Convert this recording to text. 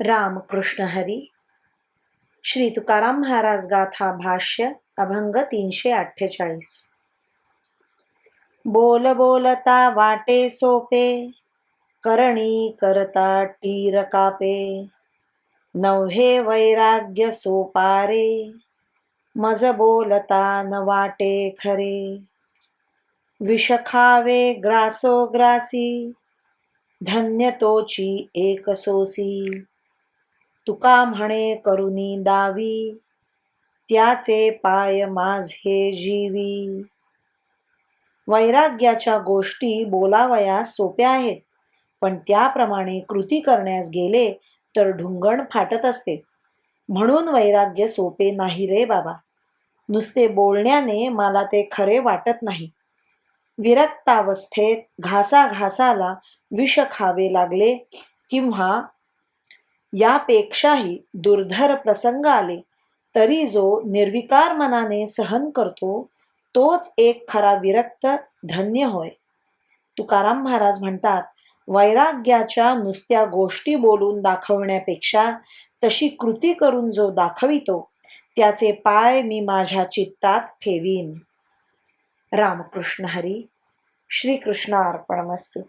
रामकृष्ण हरी. श्री तुकाराम महाराज गाथा भाष्य अभंग तीनशे अठ्ठेचाळीस. बोल बोलता वाटे सोपे करणी करता टीर कापे. नव्हे वैराग्य सोपारे मज बोलता न वाटे खरे. विषखावे ग्रासो ग्रासी धन्य तोची एक सोसी. तुका म्हणे करुनी दावी त्याचे पाय माझे जीवी. वैराग्याच्या गोष्टी बोलावयास सोप्या आहेत पण त्याप्रमाणे कृती करण्यास गेले तर ढुंगण फाटत असते. म्हणून वैराग्य सोपे नाही रे बाबा. नुसते बोलण्याने मला ते खरे वाटत नाही. विरक्तावस्थेत घासाघासाला विष खावे लागले किंवा यापेक्षाही दुर्धर प्रसंग आले. तरी जो निर्विकार मनाने सहन करतो तोच एक खरा विरक्त धन्य होय. तुकाराम महाराज म्हणतात वैराग्याच्या नुसत्या गोष्टी बोलून दाखवण्यापेक्षा तशी कृती करून जो दाखवितो त्याचे पाय मी माझ्या चित्तात ठेवीन. रामकृष्ण हरी श्रीकृष्ण अर्पणमस्तू.